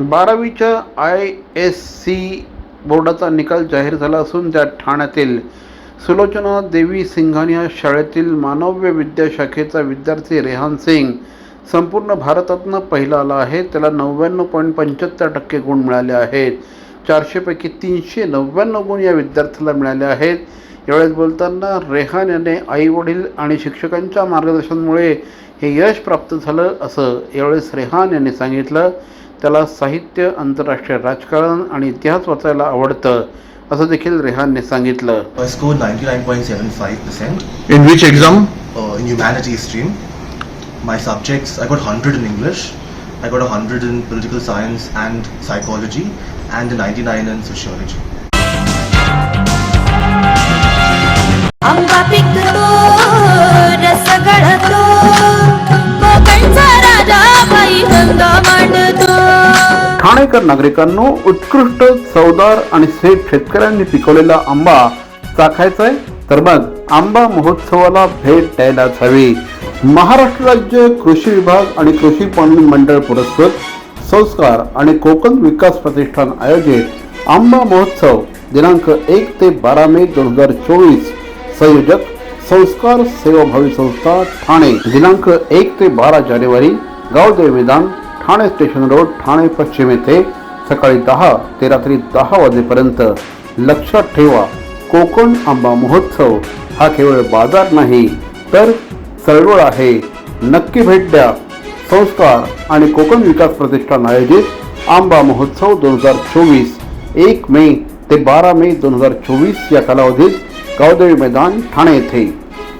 बारावीच्या I S C बोर्डाचा निकाल जाहीर झाला असून त्यात ठाण्यातील सुलोचना देवी सिंघानिया या शाळेतील मानव्य विद्याशाखेचा विद्यार्थी रेहान सिंग संपूर्ण भारतातनं पहिला आला आहे. त्याला नव्याण्णव पॉईंट पंच्याहत्तर टक्के गुण मिळाले आहेत. चारशेपैकी तीनशे नव्याण्णव गुण या विद्यार्थ्याला मिळाले आहेत. यावेळेस बोलताना रेहान याने आईवडील आणि शिक्षकांच्या मार्गदर्शनामुळे हे यश प्राप्त झालं असं यावेळेस रेहान यांनी सांगितलं. त्याला साहित्य आंतरराष्ट्रीय राजकारण आणि इतिहास वाचायला आवडतं असं देखील रेहानने सांगितलं. Score ninety nine point in humanity stream my subjects I got hundred in English I got hundred political science and psychology and ninety nine and sociology Thanekar नागरिकांनो उत्कृष्ट चवदार आणि सेठ शेतकऱ्यांनी पिकवलेला आंबा चाखायचा आहे तर मग आंबा महोत्सवाला भेट द्यायलाच हवी. महाराष्ट्र राज्य कृषी विभाग आणि कृषी पणन मंडळ पुरस्कृत संस्कार आणि कोकण विकास प्रतिष्ठान आयोजित आंबा महोत्सव दिनांक एक ते बारा मे दोन हजार चोवीस. संयोजक संस्कार सेवाभावी संस्था ठाणे. दिनांक एक ते बारा जानेवारी गावदेव मैदान ठाणे स्टेशन रोड ठाणे पश्चिम येथे सकाळी दहा ते रात्री दहा वाजेपर्यंत लक्षात ठेवा. कोकण आंबा महोत्सव हा केवळ बाजार नाही तर चळवळ आहे. नक्की भेट द्या. संस्कार आणि कोकण विकास प्रतिष्ठान आयोजित आंबा महोत्सव दोन हजार चोवीस एक मे ते बारा मे दोन हजार चोवीस या कालावधीत गावदेवी मैदान ठाणे येथे.